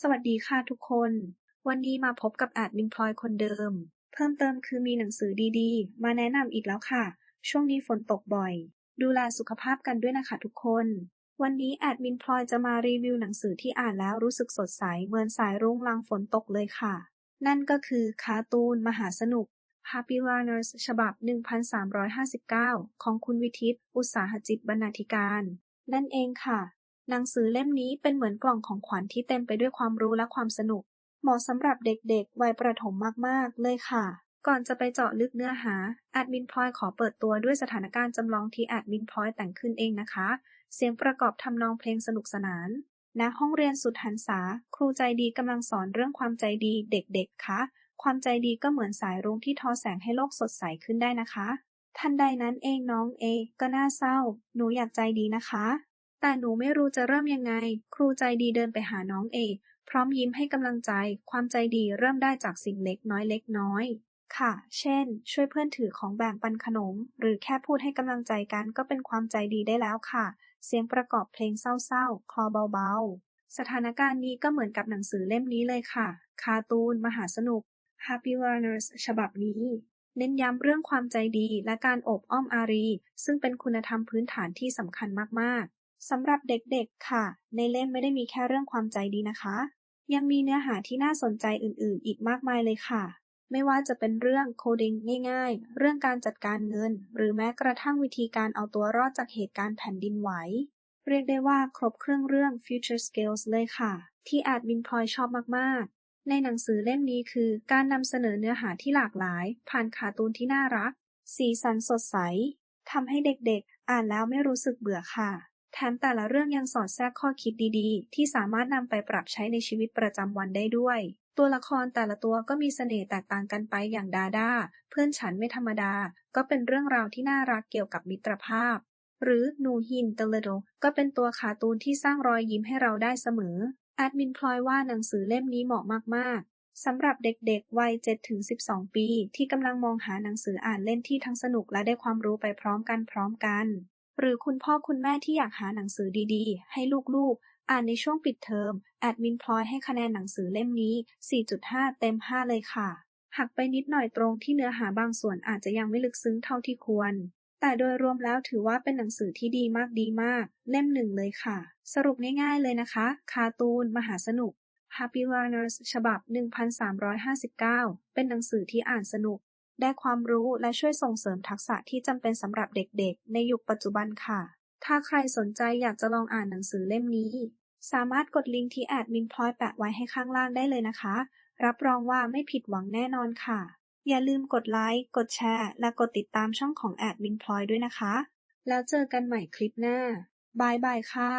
สวัสดีค่ะทุกคน วันนี้มาพบกับแอดมินพลอยคนเดิม เพิ่มเติมคือมีหนังสือดีๆ มาแนะนำอีกแล้วค่ะ ช่วงนี้ฝนตกบ่อย ดูแลสุขภาพกันด้วยนะคะทุกคน วันนี้แอดมินพลอยจะมารีวิวหนังสือที่อ่านแล้วรู้สึกสดใสเหมือนสายรุ้งลังฝนตกเลยค่ะ นั่นก็คือการ์ตูนมหาสนุก Happy Learners ฉบับ 1359 ของคุณวิทิต อุตสาหจิตบรรณาธิการ นั่นเองค่ะ หนังสือเล่มนี้เป็นเหมือนกล่องของขวัญที่เต็มไปด้วยความรู้และความสนุก เหมาะสำหรับเด็กๆ วัยประถมมากๆ เลยค่ะ ก่อนจะไปเจาะลึกเนื้อหาแอดมินพลอยขอเปิดตัวด้วยสถานการณ์จำลองที่แอดมินพลอยแต่งขึ้นเองนะคะ เสียงประกอบทำนองเพลงสนุกสนานณห้องเรียนสุดหันษา ครูใจดีกำลังสอนเรื่องความใจดีเด็กๆ คะ ความใจดีก็เหมือนสายรุ้งที่ทอแสงให้โลกสดใสขึ้นได้นะคะ ทันใดนั้นเองน้องเอ ก็น่าเศร้า หนูอยากใจดีนะคะ แต่หนูไม่รู้จะเริ่มยังไง ครูใจดีเดินไปหาน้องเอก พร้อมยิ้มให้กำลังใจ ความใจดีเริ่มได้จากสิ่งเล็กน้อยเล็กน้อย ค่ะ เช่น ช่วยเพื่อนถือของแบ่งปันขนม หรือแค่พูดให้กำลังใจกันก็เป็นความใจดีได้แล้วค่ะ เสียงประกอบเพลงเศร้าๆ คลอเบาๆ สถานการณ์นี้ก็เหมือนกับหนังสือเล่มนี้เลยค่ะการ์ตูน มหาสนุก Happy Learners ฉบับนี้เน้นย้ำเรื่องความใจดีและการอบอ้อมอารี ซึ่งเป็นคุณธรรมพื้นฐานที่สำคัญมากๆ สำหรับเด็กๆ ค่ะ ในเล่มไม่ได้มีแค่เรื่องความใจดีนะคะ ยังมีเนื้อหาที่น่าสนใจอื่นๆ อีกมากมายเลยค่ะ ไม่ว่าจะเป็นเรื่องโคดิ้งง่ายๆ เรื่องการจัดการเงิน หรือแม้กระทั่งวิธีการเอาตัวรอดจากเหตุการณ์แผ่นดินไหว เรียกได้ว่าครบเครื่องเรื่อง Future Skills เลยค่ะ ที่แอดมินพลอยชอบมากๆ ในหนังสือเล่มนี้คือการนำเสนอเนื้อหาที่หลากหลาย ผ่านการ์ตูนที่น่ารัก สีสันสดใสทำให้เด็กๆ อ่านแล้วไม่รู้สึกเบื่อค่ะ แถมแต่ละเรื่องยังสอดแทรกข้อคิดดีๆ ที่สามารถนำไปปรับใช้ในชีวิตประจำวันได้ด้วย ตัวละครแต่ละตัวก็มีเสน่ห์แตกต่างกันไปอย่างดาดาเพื่อนฉันไม่ธรรมดา ก็เป็นเรื่องราวที่น่ารักเกี่ยวกับมิตรภาพ หรือนูฮินเตเลโดก็เป็นตัวการ์ตูนที่สร้างรอยยิ้มให้เราได้เสมอ แอดมินพลอยว่าหนังสือเล่มนี้เหมาะมากๆสำหรับเด็กๆ วัย 7-12 ปี ที่กำลังมองหาหนังสืออ่านเล่นที่ทั้งสนุกและได้ความรู้ไปพร้อมกันพร้อมกัน หรือคุณพ่อคุณแม่ที่อยากหาหนังสือดีๆ ให้ลูกๆ อ่านในช่วงปิดเทอม แอดมินพลอยให้คะแนนหนังสือเล่มนี้ 4.5 เต็ม 5 เลยค่ะ หักไปนิดหน่อยตรงที่เนื้อหาบางส่วนอาจจะยังไม่ลึกซึ้งเท่าที่ควร แต่โดยรวมแล้วถือว่าเป็นหนังสือที่ดีมากดีมาก เล่มหนึ่งเลยค่ะ สรุปง่ายๆเลยนะคะการ์ตูน มหาสนุก Happy Learners ฉบับ 1359 เป็นหนังสือที่อ่านสนุก ได้ความรู้และช่วยส่งเสริมทักษะที่จำเป็นสำหรับเด็กๆ ในยุคปัจจุบันค่ะ ถ้าใครสนใจอยากจะลองอ่านหนังสือเล่มนี้ สามารถกดลิงก์ที่แอดมินพลอยแปะไว้ให้ข้างล่างได้เลยนะคะ รับรองว่าไม่ผิดหวังแน่นอนค่ะ อย่าลืมกดไลค์ กดแชร์ และกดติดตามช่องของแอดมินพลอยด้วยนะคะ แล้วเจอกันใหม่คลิปหน้าบายบายค่ะ